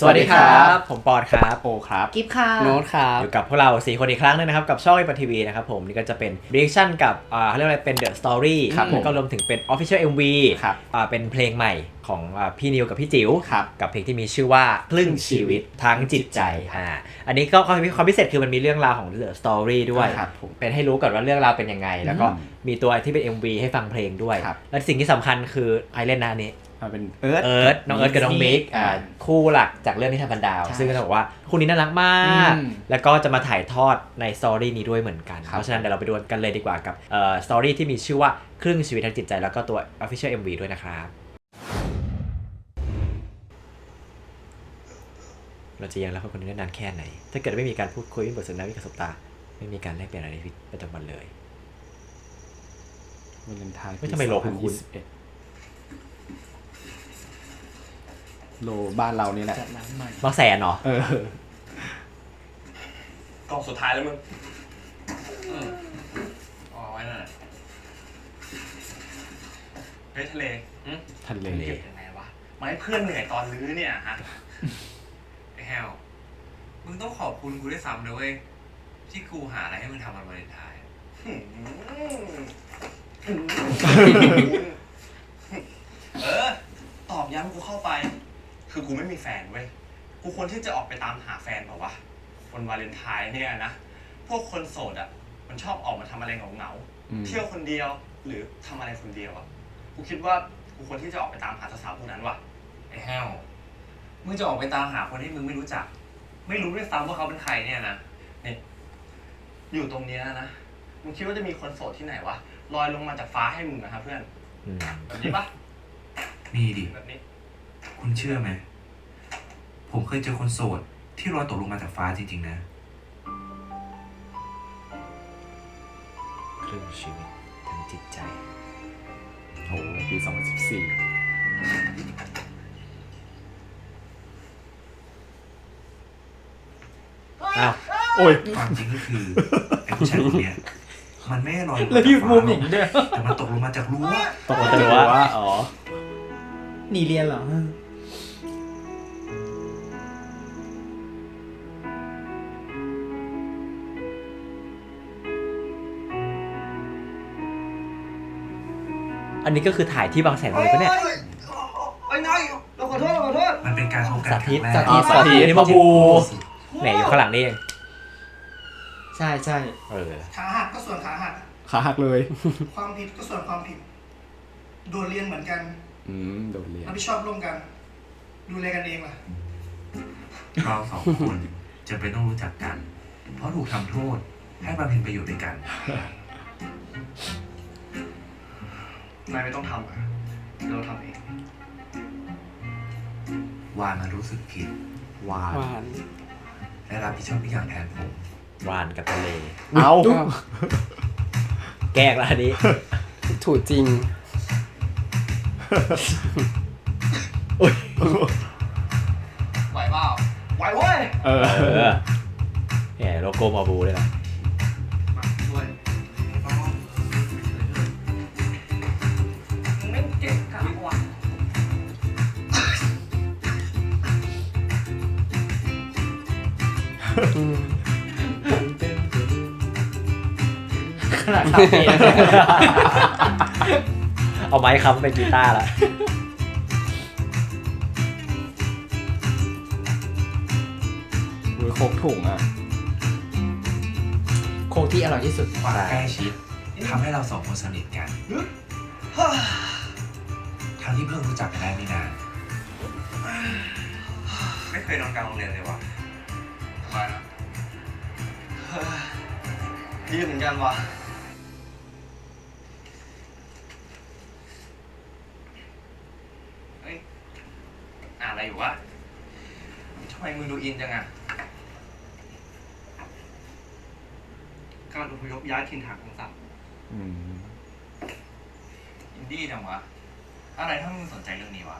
สวัสดีครับ ผมปอนครับโอครับกิฟค่ะโน้ตครับอยู่กับพวกเราสี่คนอีกครั้งหนึงนะครับ กับช่องไอปทีวีนะครับผมนี่ก็จะเป็น reaction กับอ่าเขาเรียกว่าอะไรเป็น The Story ครับผมแล้วก็รวมถึงเป็น Official MV ครับอ่าเป็นเพลงใหม่ของอ่าพี่นิวกับพี่จิ๋วครับกับเพลงที่มีชื่อว่าครึ่งชีวิตทั้งจิตใจอ่าอันนี้ก็ความความพิเศษคือมันมีเรื่องราวของ The Story ด้วยครับผมเป็นให้รู้ก่อนว่าเรื่องราวเป็นยังไง แล้วก็อืมมีตัวที่เป็น MV ให้ฟังเพลงด้วยครับและสิ่งที่สำคัญคือใครเล่นนะอันนี้ มาเป็นเอิร์ธ เอิร์ธน้องเอิร์ธกับน้องมิกอ่าคู่หลักจากเรื่องนิทานพันดาว ใช่ซึ่งก็ต้องบอกว่าคู่นี้น่ารักมาก อืมแล้วก็จะมาถ่ายทอดในสตอรี่นี้ด้วยเหมือนกัน ครับ เพราะฉะนั้นเดี๋ยวเราไปดูกันเลยดีกว่ากับเอ่อสตอรี่ที่มีชื่อว่าครึ่งชีวิตทางจิตใจ แล้วก็ตัว Official MV ด้วยนะครับ เราจะยังรักคนนี้ได้นานแค่ไหน ถ้าเกิดไม่มีการพูดคุยไม่มีบทสนทนาไม่มีการสบตา ไม่มีการแลกเปลี่ยนอะไรในชีวิตประจำวันเลย วาเลนไทน์เฮ้ยทำไมโลคุ้น 2021 โลบ้านเรานี่แหละบางแสนเหรอ เออกล่องสุดท้ายแล้วมึงอืมเอาไว้นั่นแหละเฮ้ยทะเลหึทะเลเก็บยังไงวะมาให้เพื่อนเหนื่อยตอนรื้อเนี่ยฮะไอ้แฮวมึงต้องขอบคุณกูด้วยซ้ำนะเว้ยที่กูหาอะไรให้มึงทำวันวาเลนไทน์หึเออ ตอบย้ำกูเข้าไป คือกูไม่มีแฟนเว้ย กูควรที่จะออกไปตามหาแฟนเปล่าวะวันวาเลนไทน์เนี่ยนะ พวกคนโสดอะ มันชอบออกมาทำอะไรเหงาอืม ๆ เที่ยวคนเดียวหรือทำอะไรคนเดียวอะ กูคิดว่ากูควรที่จะออกไปตามหาสาวๆพวกนั้นว่ะ ไอ้แห้ว มึงจะออกไปตามหาคนที่มึงไม่รู้จัก ไม่รู้ด้วยซ้ำว่าเขาเป็นใครเนี่ยนะนี่อยู่ตรงเนี้ยนะ มึงคิดว่าจะมีคนโสดที่ไหนวะ ลอยลงมาจากฟ้าให้มึงนะครับเพื่อน อืม แบบนี้ปะมีดิ แบบนี้ คุณเชื่อไหม ผมเคยเจอคนโสดที่ลอยตกลงมาจากฟ้าจริง ๆ นะครึ่งชีวิตทางจิตใจโหปี 2014 อ้าว โอ้ย ความจริงก็คือไอ้ผู้ชายคนเนี้ยมันไม่ได้ลอยลงแล้วมายืจากนฟ้ามุมหรออกย่างนี้ด้วยแต่มันตกลงมาจากรั้วตกลงแต่ว่าว่า อ๋อ หนีเรียนเหรอ อันนี้ก็คือถ่ายที่บางแสนเลยปะเนี่ย ไอ้ไงเราขอโทษเราขอโทษมันเป็นการพบกันสาธิต ครั้งแรก สาธิตสาธิตอันนี้มาบูแหมอยู่ข้างหลังนี่เองใช่ใช่เออ ขาหักก็ส่วนขาหัก ขาหักเลย ความผิดก็ส่วนความผิด โดนเรียนเหมือนกันอืมโดนเรียนรับผิดชอบร่วมกัน ดูแลกันเองล่ะ เราสองคนจะเป็นต้องรู้จักกัน เพราะถูกทำโทษให้บำเพ็ญประโยชน์ด้วยกัน นายไม่ต้องทำอะเดี๋ยวเราทำเอง วานมารู้สึกผิดหวานและรับผิดชอบทุกอย่างแทนผม วานกับทะเล เอาแกล้งละอันนี้ ถูกจริงไหวเปล่าไหวเว้ย เออเออ แหมโลโก้มาบูเลยนะ ขนาดคาเฟ่เอาไม้ค้ำเป็นกีตาร์ละมือโคกถุงอะ โค้กที่อร่อยที่สุดความใกล้ชิดทำให้เราสองคนสนิทกัน ทั้งที่เพิ่งรู้จักกันได้ไม่นาน ไม่เคยนอนกลางโรงเรียนเลยว่ะ ทำไมนะเฮ้ยดีเหมือนกันว่ะ เฮ้ยอ่านอะไรอยู่วะทำไมมึงดูอินจังอะการอพยพย้ายถิ่นฐานของสัตว์อืมอินดี้จังวะ อะไรถ้ามึงสนใจเรื่องนี้วะ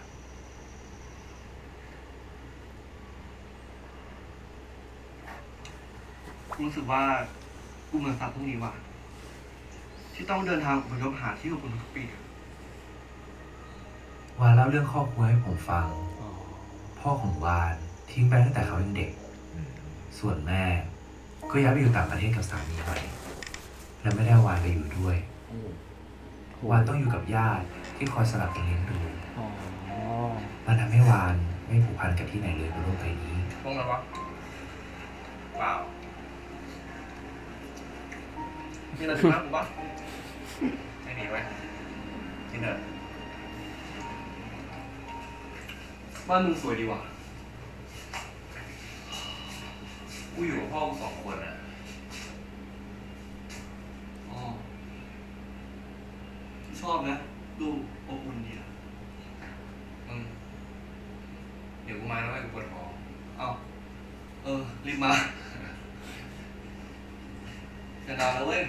รู้สึกว่ากูเหมือนสัตว์พวกนี้ว่ะ ที่ต้องเดินทางอพยพหาที่อบอุ่นทุกปีอะวานเล่าเรื่องครอบครัวให้ผมฟังอ๋อพ่อของวานทิ้งไปตั้งแต่เขายังเด็ก ส่วนแม่ ก็ย้ายไปอยู่ต่างประเทศกับสามีใหม่และไม่ได้เอาวานไปอยู่ด้วย วานต้องอยู่กับญาติที่คอยสลับกันเลี้ยงดูอ๋อมันทำให้วานไม่ผูกพันกับที่ไหนเลยบนโลกใบนี้ พวกนั้นวะเปล่า มีอะไรถึงมาผมปะไม่มีไว้ยที่เนิร์ดบ้านมึงสวยดีว่ะกูอยู่กับพ่อกูสองคนอะอ๋อชอบนะ ดูอบอุ่นดีอะมึง เดี๋ยวกูมาแล้วไอ้กูปวดท้องเอ้า เออ รีบมา จะนอนแล้วเว้ย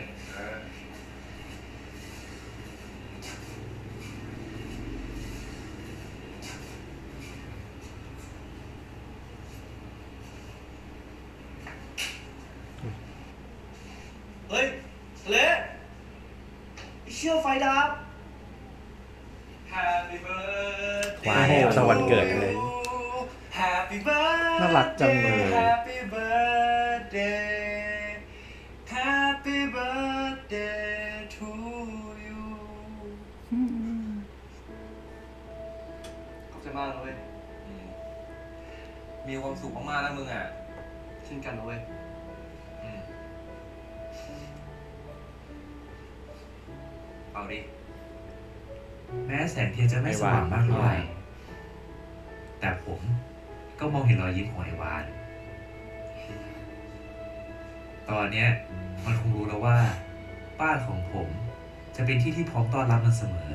เฮ้ย เละไอ้เชื่อไฟดับ Happy birthday ว้าวสวรรค์เกิดเลย Happy birthday น่ารักจังเลย Happy birthday Happy birthday to you ขอบใจมากนะเว้ยมีความสุขมากๆนะมึงอะเช่นกันนะเว้ยาดิแม้แสงเทียนจะไม่สว่างมากเท่าไหร่แต่ผมก็มองเห็นรอยยิ้มของไอ้วาน ตอนเนี้ยมันคงรู้แล้วว่า บ้านของผมจะเป็นที่ที่พร้อมต้อนรับมันเสมอ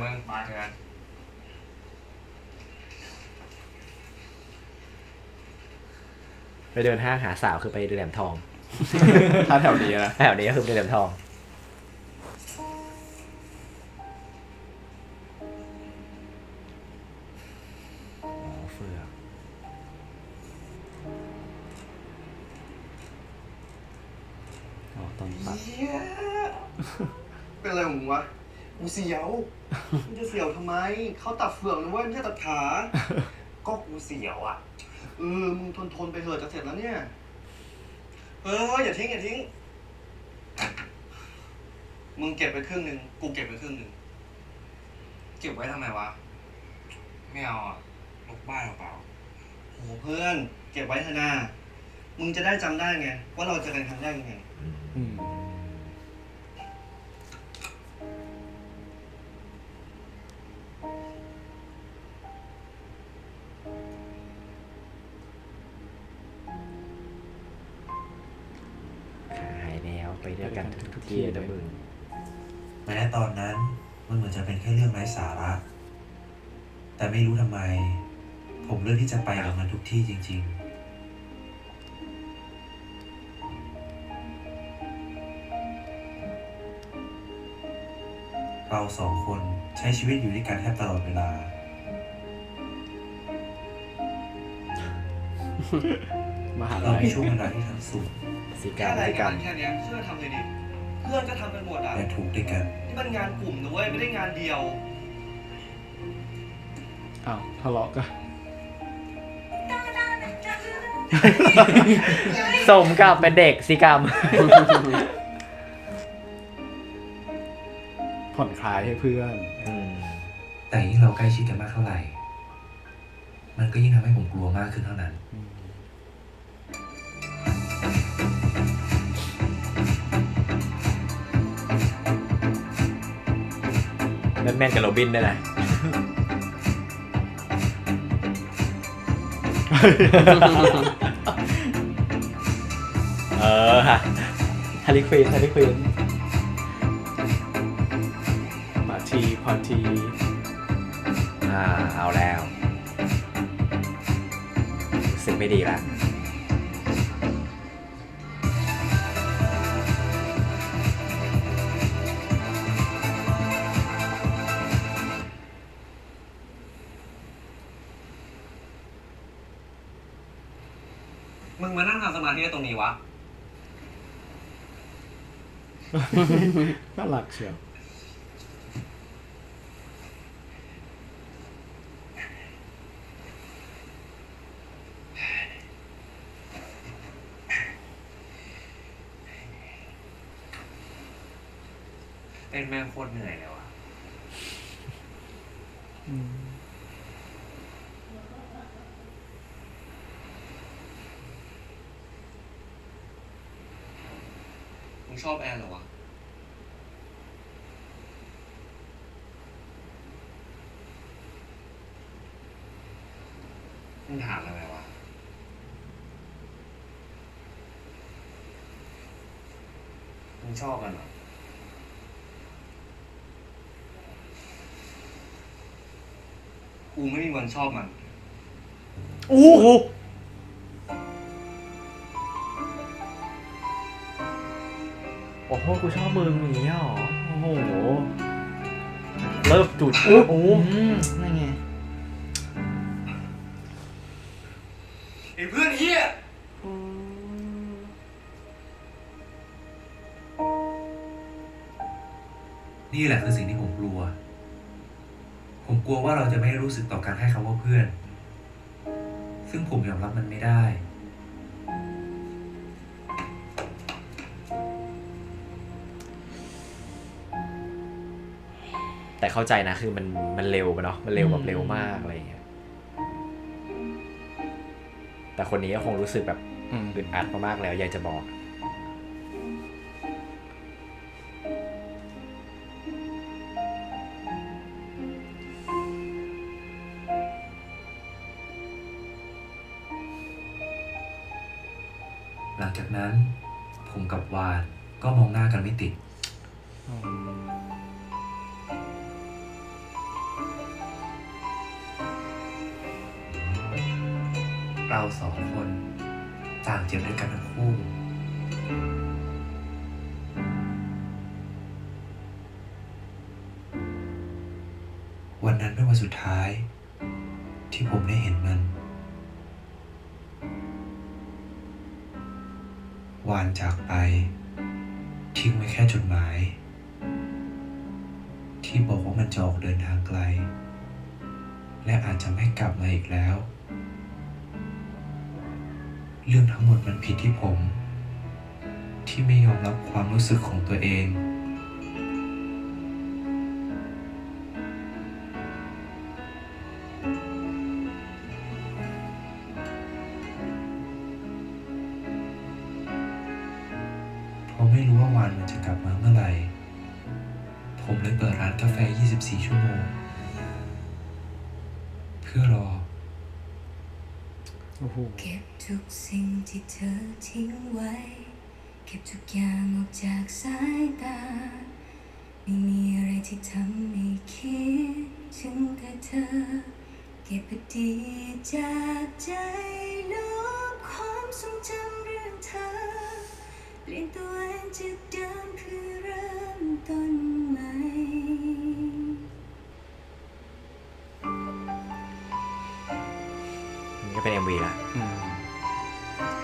พื่อนเจอกันมึงมาเจอกันไปเดินห้างหาสาวคือไปแหลมทอง ถ้าแถวนี้นะแถวนี้ก็คือไปแหลมทอง อ๋อเฟือกอ๋อตอนตัดเหี้ยเป็นอะไรของมึงวะกูเสียวมึงจะ เสียวทำไม เขาตัดเฟือกนะเว้ยไม่ใช่ตัดขา ก็กูเสียวอะ เออ มึงทนทนๆไปเถอะจะเสร็จแล้วเนี่ย เออ อย่าทิ้งอย่าทิ้ง มึงเก็บไปครึ่งหนึ่งกูเก็บไปครึ่งหนึ่ง เก็บไว้ทำไมวะ ไม่เอาอะลกบ้านเปล่าโหเพื่อน เก็บไว้เถอะนามึงจะได้จำได้ไง ว่าเราเจอกันครั้งแรกยังไง อืม กันทุกที่นะมึงแม้ตอนนั้นมันเหมือนจะเป็นแค่เรื่องไร้สาระ แต่ไม่รู้ทำไม ผมเลือกที่จะไปกับมันทุกที่จริง ๆ เราสองคนใช้ชีวิตอยู่ด้วยกันแทบตลอดเวลา มหาเราลัยมีช่วงเวลาที่ทั้งสุขสีกาแค่รอะไรสีกักานรแค่เนี้ยช่วยทำเลยดิเพื่อนก็ทำกันหมดอะและทุกข์ด้วยกันนี่มันงานกลุ่มนะเว้ยไม่ได้งานเดียว อ้าวทะเลาะกันสมกับเป็นเด็กสีกรรม ผ่อนคลายให้เพื่อน อืมแต่ยิ่งเราใกล้ชิดกันมากเท่าไหร่ มันก็ยิ่งทำให้ผมกลัวมากขึ้นเท่านั้นแบ ทแมนกับโรบินด้วยนะ เออฮะฮาริควินฮาริควินมาทีพอทีอ่าเอาแล้วรู้สึกไม่ดีละ มึงมานั่งทำสมาธิตรงนี้วะ น่ารักเชียวเป็นแม่งโคตรเหนื่อยเลยวะมึง ชอบแอนเหรอวะมึงถามอะไรวะมึงชอบมันเหรอกูไม่มีวันชอบมัน อู้ โอ้โหกูชอบมึงอย่างนี้หรอโอ้โหเริ่มจุดอู้หูอืมนั่นไงไอ้เพื่อนเฮียนี่แหละคือสิ่งที่ผมกลัว ผมกลัวว่าเราจะไม่รู้สึกต่อการให้คำว่าเพื่อน ซึ่งผมยอมรับมันไม่ได้ แต่เข้าใจนะคือมันมันเร็วไปเนาะมันเร็วแบบอืมเร็วมากอะไรอย่างเงี้ยแต่คนนี้ก็คงรู้สึกแบบอืมอึดอัดมากๆแล้ว อยากจะบอก วันนั้นเป็นวันสุดท้าย ที่ผมได้เห็นมัน วานจากไป ทิ้งไว้แค่จดหมาย ที่บอกว่ามันจะออกเดินทางไกล และอาจจะไม่กลับมาอีกแล้ว เรื่องทั้งหมดมันผิดที่ผม ที่ไม่ยอมรับความรู้สึกของตัวเอง ผมเลยเปิดร้านกาแฟ 24 ชั่วโมง เพื่อรอ โอ้โห เก็บทุกสิ่งที่เธอทิ้งไว้ เก็บทุกอย่างออกจากสายตา ไม่มีอะไรที่ทำให้คิดถึงแต่เธอ เก็บอดีตจากใจลบความทรงจำเรื่องเธอ เปลี่ยนตัวเองจากเดิมคือเริ่มต้นใหม่ นี่ก็เป็น MV ละอืม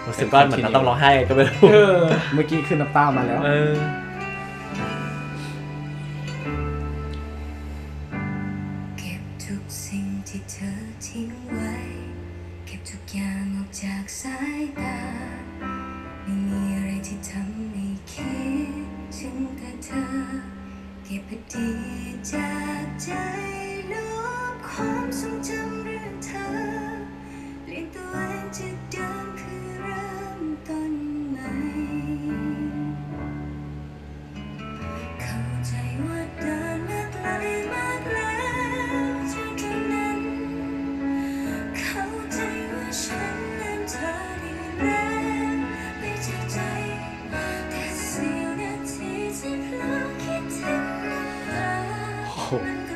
รู้สึกว่าเหมือนเราต้องร้องไห้ก็ไม่รู้เออเมื่อกี้ขึ้นน้ำตามาแล้ว เออ เก็บทุกสิ่งที่เธอทิ้งไว้ เก็บทุกอย่างออกจากสายตา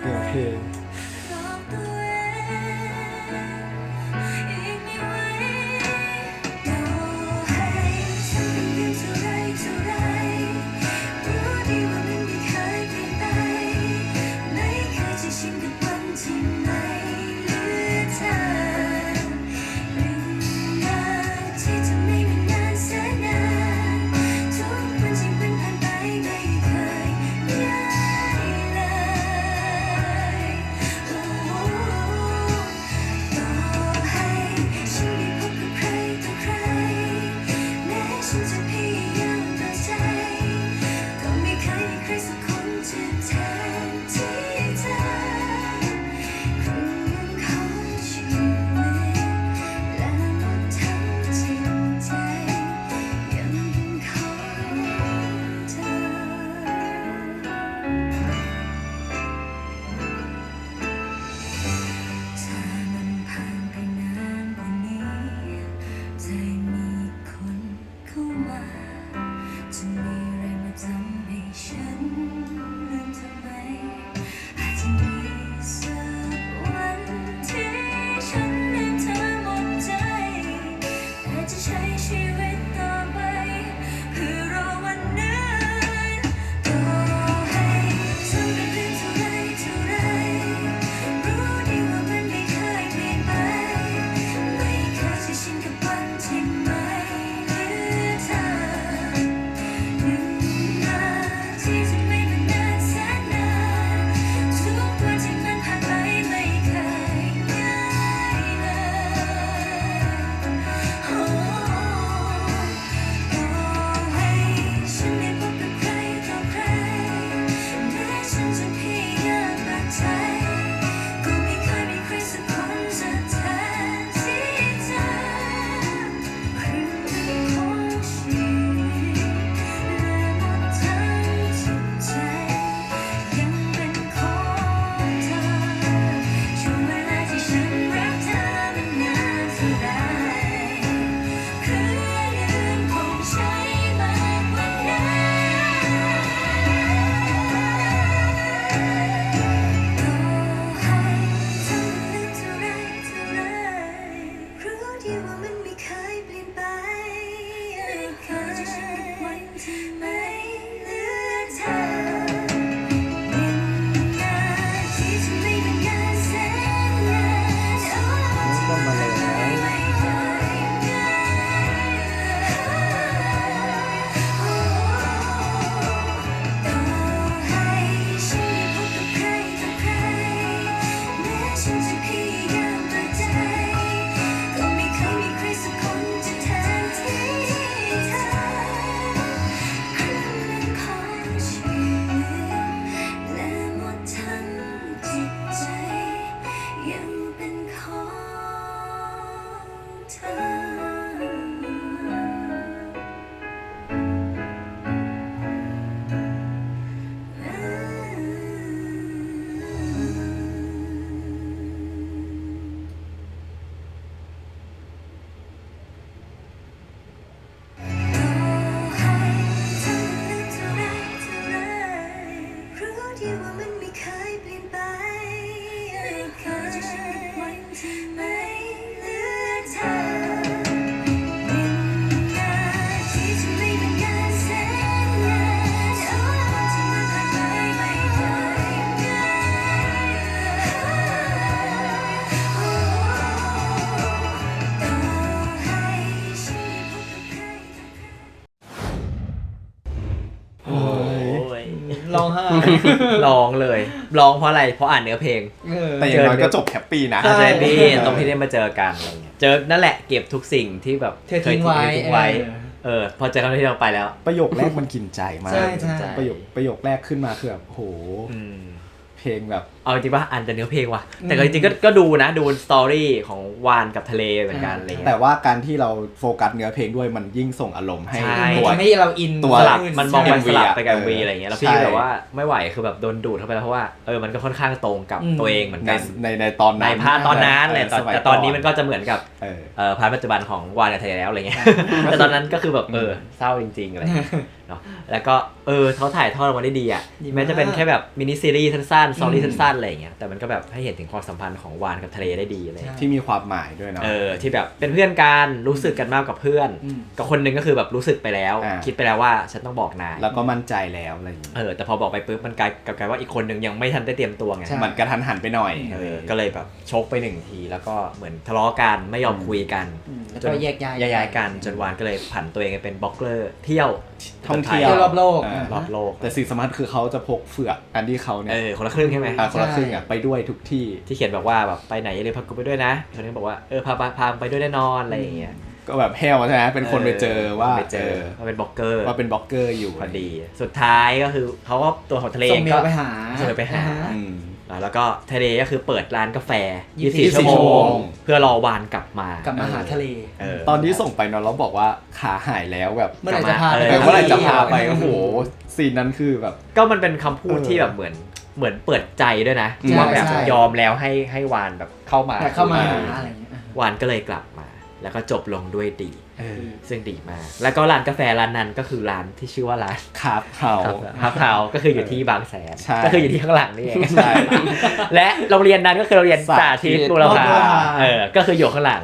อ้โห ร้องเลย ร้องเพราะอะไร เพราะอ่านเนื้อเพลงเออแต่อย่างน้อยก็จบแฮปปี้นะอาจารย์พี่เออตรงที่ได้มาเจอกันอะไรเงี้ย เจอ นั่นแหละเก็บทุกสิ่งที่แบบเธอทิ้งไว้เคยทิ้งไว้เออเออ พอเจอครั้งที่เราไปแล้ว ประโยคแรกมันกินใจมากใช่ใช่ประโยคประโยคแรกขึ้นมาคือแบบโหอืมเพลงแบบเอาจริงป่ะอ่านแต่เนื้อเพลงว่ะ แต่ก็จริงๆก็ก็ดูนะ ดูสตอรี่ของวานกับทะเลเหมือนกันอะไรเงี้ย แต่ว่าการที่เราโฟกัสเนื้อเพลงด้วยมันยิ่งส่งอารมณ์ให้ใช่ ตัว ทำให้เราอินตัวสลับมันมองมัน MV สลับไปกับอะวีอะไรเงี้ยแล้วพี่ใช่ แบบว่าไม่ไหวคือแบบโดนดูดเข้าไปแล้วเพราะว่าเออมันก็ค่อนข้างตรงกับอืม ตัวเองเหมือนในกัน ในในตอนในนั้นพาร์ทตอนนั้นแหละเออแต่สมัยแต่ตอนนี้มันก็จะเหมือนกับเออ เอ่อพาร์ทปัจจุบันของวานกับทะเลแล้วอะไรเงี้ย แต่ตอนนั้นก็คือแบบเออเศร้าจริงๆอะไรเงี้ยเนาะแล้วก็เออเขาถ่ายทอดออกมาได้ดีอะดีมาก แม้จะเป็นแค่แบบมินิซีรีส์สั้นๆสตอรี่อืมสั้นๆอะไรเงี้ยแต่มันก็แบบให้เห็นถึงความสัมพันธ์ของวานกับทะเลได้ดีอะไรเลยที่มีความหมายด้วยเนาะ เออที่แบบเป็นเพื่อนกันรู้สึกกันมากกับเพื่อน อืม กับคนหนึงก็คือแบบรู้สึกไปแล้ว อ่า คิดไปแล้วว่าฉันต้องบอกนายแล้วก็มั่นใจแล้วอะไรอย่างงี้เออแต่พอบอกไปปุ๊บมันกลายกลับกลายว่าอีกคนหนึ่งยังไม่ทันได้เตรียมตัวไงใช่ มันกระทันหันไปหน่อยเออก็เลยแบบชกไปหนึ่งทีแล้วก็เหมือนทะเลาะกันไม่ยอมคุยกัน อืมแล้วก็แยกย้ายย้ายๆกันจนวานก็เลยผันตัวเองไปเป็นบล็อกเกอร์เที่ยว ท่องเที่ยวเที่ยวรอบโลกเออรอบโลก แต่สิ่งสำคัญคือเขาจะพกเฟือกอันที่เขาเนี่เอยอคนละครึ่งใช่ไหมอ่าคนละใช่ครึ่งอะไปด้วยทุกที่ที่เขียนแบบว่าแบบไปไหนอย่าลืมพากูไปด้วยนะคนนี้บอกว่าเออพาพาพาไปด้วยแน่นอนอะไรอย่างเงี้ยก็แบบแฮวใช่ไหมเป็นคนไปเจอว่าไปเจอว่าเป็นบล็อกเกอร์ว่าเป็นบล็อกเกอร์อยู่พอดี สุดท้ายก็คือเขาก็ตัวของทะเลส่งเมก็ลไปหาส่งเมลไปหาอ่ฮะอืม แล้วก็ทะเลก็คือเปิดร้านกาแฟ 24 24 ชั่วโมชั่วโมง ง เพื่อรอวานกลับมากลับมาหาทะเล เออ ตอนที่ส่งไปเนอะเราบอกว่าขาหายแล้วแบบเมื่อไหร่จะพาเออเออเมื่อไหร่จะพาไปเที่ยวโอ้โหซีนนั้นคือแบบ ก็มันเป็นคำพูดเออที่แบบเหมือนเหมือนเปิดใจด้วยนะใช่ว่าแบบใช่ ยอมแล้วให้ให้วานแบบเข้ามาอยากเข้ามาหาอะไรอย่างเงี้ย วานก็เลยกลับมา แล้วก็จบลงด้วยดีเออ ซึ่งดีมาก แล้วก็ร้านกาแฟร้านนั้นก็คือร้านที่ชื่อว่าร้านครับเขาฮับเฮาก็คืออยู่ที่บางแสนใช่ก็คืออยู่ที่ข้างหลังนี่เองใช่และโรงเรียนนั้นก็คือโรงเรียนสาสาธิธิตตบุรพาบุรพาเออ ก็คืออยู่ข้างหลัง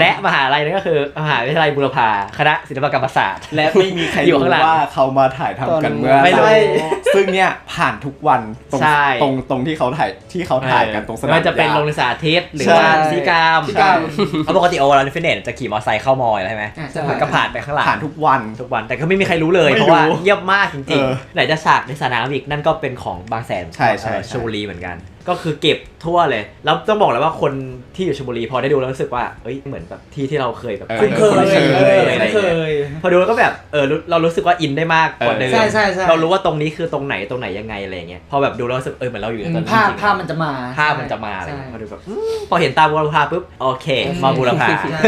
และมหาลัยนั้นก็คือมหาวิทยาลัยบุรพาคณะศิลปกรรมศาสตร์ และไม่มีใครอยู่รู้ข้างหลังว่าเขามาถ่ายทำกันเมื่อไม่รู้หซึ่งเนี่ยผ่านทุกวันตรงใช่ตรงตรงที่เขาถ่ายที่เขาถ่ายกันตรงสนามไม่ว่าจะเป็นหญ้าโรงเรียนสาธิตหรือใช่ว่าซิกรรมซิกรรมเขาปกติโอเราในฟิตเนสจะขี่มอเตอร์ไซค์เข้ามอยแล้วใช่ไหมอะใช่มันก็ผ่านไปข้างหลังผ่านทุกวัน ทุกวันแต่ก็ไม่มีใครรู้เลย ไม่เพรู้ราะว่าเงียบมากจริงเออๆไหนจะฉากในสนามอีกนั่นก็เป็นของบางแสนใช่ใช่เอ่อใช่ ชลบุรีเหมือนกัน ก็คือเก็บทั่วเลย แล้วต้องบอกเลยว่าคนที่อยู่ชลบุรีพอได้ดูแล้วรู้สึกว่าเอ้ยเหมือนแบบที่ที่เราเคยแบบเออ คุ้นเคยคุ้นเคยเอออะไรคุ้นอย่างเคเงี้ยย พอดูแล้วก็แบบเออรู้เรารู้สึกว่าอินได้มากกว่าเดิมใช่ใช่ใช่ เรารู้ว่าตรงนี้คือตรงไหนตรงไหนยังไงอะไรอย่างเงี้ยพอแบบดูแล้วรู้สึกเออเหมือนเราอยู่ในตอนนี้ภาพจริงๆ ภาพมันจะมาภาพมันจะมาอะไรใช่ เงี้ยพอดูแบบอืมพอเห็นตาบูรพาปุ๊บ โอเค มาบูรพา ใช่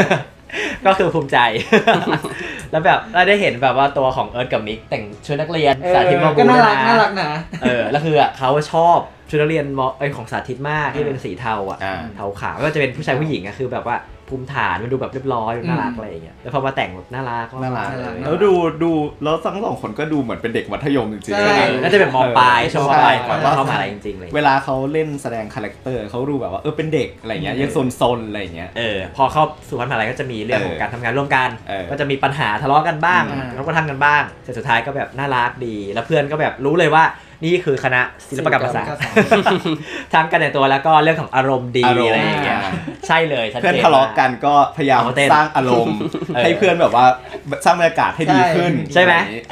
ก็คือภูมิใจ แล้วแบบเราได้เห็นแบบว่าตัวของเอิร์ธกับมิกแต่งชุดนักเรียนเออสาธิตมาบูก็น่ารักด้วยะน่ารักนะเออแล้วคืออะเขาชอบชุดนักเรียนมอเอยของสาธิตมากที่เป็นสีเทาอะอ่าเทาขาวก็จะเป็นผู้ชายผู้หญิงอะคือแบบว่า ภูมิฐานมันดูแบบเรียบร้อยดูน่ารักอืมอะไรอย่างเงี้ยแล้วพอมาแต่งแบบน่ารักน่ารักมเลยแล้วดูดูแล้วทั้งสองคนก็ดูเหมือนเป็นเด็กมัธยมจริงใช่ๆเออน่าจะเป็นมปลายเออช่วงมปลายก่อนใช่เข้ามาอะไรจริงๆเลยเวลาเขาเล่นแสดงคาแรคเตอร์เขาดูแบบว่าเออเป็นเด็กอะไรเงี้ยยังซนๆอะไรเงี้ยเออพอเข้าสู่พันมหาลัยก็จะมีเรื่องของเออการทำงานร่วมกันเออก็จะมีปัญหาทะเลาะกันบ้างอ่าแล้วก็ทำกันบ้างแต่สุดท้ายก็แบบน่ารักดี แล้วเพื่อนก็แบบรู้เลยว่า นี่คือคณะศิลปกรรมศาสตร์ทั้งกันในตัวแล้วก็เรื่องของอารมณ์ดีอารมณ์อะไรอย่างเงี้ยใช่เลยชัดจเพื่อนทะเลาะกันก็พยายามเอามาเต้นสร้างอารมณ์เออให้เพื่อนแบบว่าสร้างบรรยากาศให้ดีขึ้นใช่ไหมอะรอย่างงี้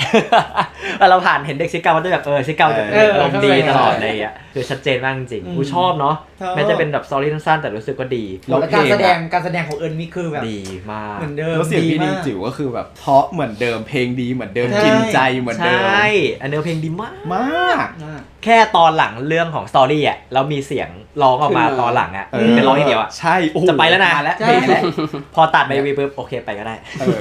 เวลาเราผ่านเห็นเด็กซิกเกามันจะแบบเออซิกเกาจะเอออารมณ์ดีเออตลอดอะไรอย่างเงี้ยคือชัดเจนมากจริงอืมกูชอบเนาะชอบแม้จะเป็นแบบสตอรี่สั้นๆแต่รู้สึกว่าดีแล้วการแสดงการแสดงของเอิญมิกคือแบบดีมากเหมือนเดิมแล้วเสียงพี่นิมาวกจิ๋วก็คือแบบเพราะเหมือนเดิมเพลงดีเหมือนเดิมใช่กินใจเหมือนใชเดิม่อันเนื้อเพลงดีมากมากมาก แค่ตอนหลังเรื่องของสตอรี่อะแล้วมีเสียงร้องออกมาตอนหลังอะเออ เป็นร้องอย่างเดียวอะ ใช่โอ้โหจะไปแล้วนะมาแล้วใช่เพลงแล้ว พอตัดไปวีปุ๊บโอเคไปก็ได้ เออ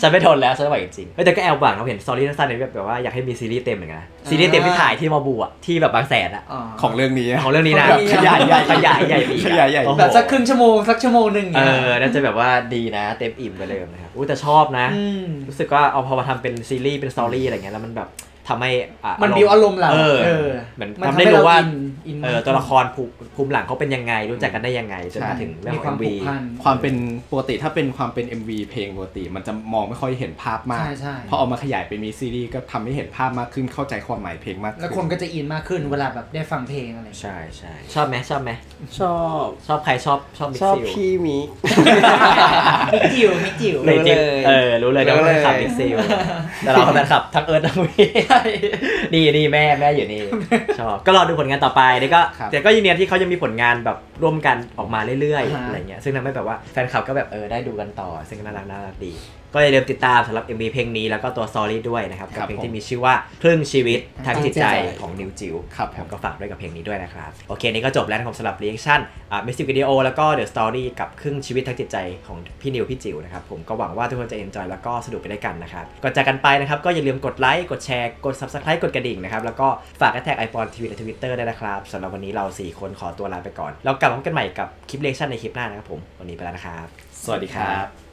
ฉันไม่ทนแล้วฉันไม่ไหวจริงๆเฮ้ยแต่ก็แอบหวังเราเห็นสตอรี่สั้นๆในแบบแบบว่าอยากให้มีซีรีส์เต็มเหมือนกันนะซีรีส์เต็มที่ถ่ายที่มาบูอะที่แบบบางแสนอะของเรื่องนี้ของเรื่องนี้นะของเรื่องนี้ขยายใหญ่ขยายใหญ่อีกขยายใหญ่ โอ้โแบบสักครึ่งชั่วโมงสักชั่วโมงหนึ่งเอนี่ยอน่าจะแบบว่าดีนะ เต็มอิ่มไปเลยนะครับอุ้ยแต่ชอบนะอืมรู้สึกว่าเอาพอมาทำเป็นซีรีส์เป็นสตอรี่อะไรเงี้ยแล้วมันแบบ ทำให้อะมันบิวอารมณ์เราเออเออเหมือนมันทำทำได้ให้รู้เราว่า อินอินเออตัวละครภูภูมิหลังเขาเป็นยังไง รู้จักกันได้ยังไงจนมาถึงเรื่องมีขควาอมง ผูวีกพัน ความเป็นปกติถ้าเป็นความเป็น MV เพลงปกติ มันจะมองไม่ค่อยเห็นภาพมาก ใช่ใช่ พอเอามาขยายเป็นมีซีรีส์ก็ทำให้เห็นภาพมากขึ้นเข้าใจความหมายเพลงมากขึ้น แล้วคนก็จะอินมากขึ้นเวลาแบบได้ฟังเพลงอะไรอย่างเงี้ยใช่ใช่ชอบไหมชอบไหมชอบชอบใครชอบชอบบิ๊ชกอบซิลพี่มิกมิจิ๋วมิจิ๋วรู้เลยเออรู้เลยนะรู้ว่าเลยแฟนคลับบิ๊กซิลแต่เราแฟนคลับทั้งเอิร์ธทั้งวีนี่นี่แม่แม่อยู่นี่ชอบก็รอดูผลงานต่อไปนี่ก็ครับแต่ก็ยินดีที่เขายังมีผลงานแบบร่วมกันออกมาเรื่อยอ่าๆฮะอะไรเงี้ยซึ่งทำให้แบบว่าแฟนคลับก็แบบเออได้ดูกันต่อ ซึ่งก็น่ารักน่ารักดี ก็อย่าลืมติดตามสำหรับ MV เพลงนี้แล้วก็ตัวซอรี่ด้วยนะครับครักับบเพลงผมที่มีชื่อว่าครึ่งชีวิตทางจิตใจทางจิตใจ ของนิวจิ๋ว ครับผมก็ฝากด้วยกับเพลงนี้ด้วยนะครับ โอเค นี่ก็จบแล้วนะครับสำหรับรีแอคชั่นอ่ามิวสิกวิดีโอแล้วก็เดอะสตอรี่กับครึ่งชีวิตทางจิตใจของพี่นิวพี่จิ๋วนะครับ ผมก็หวังว่าทุกคนจะเอนจอยแล้วก็สนุกไปด้วยกันนะครับ ก่อนจากกันไปนะครับ ก็อย่าลืมกดไลค์กดแชร์กด subscribe กดกระดิ่งนะครับ แล้วก็ฝากแท็กไอปอนทีวีและทวิตเตอร์ด้วยนะครับสำหรับวันนี้เราสี่คนขอตัวลาไปก่อนแล้วกลับมาพบกันใหม่กับคลิปเลคชั่นในคลิปหน้านะครับผม วันนี้ไปแล้วนะครับ สวัสดีครับ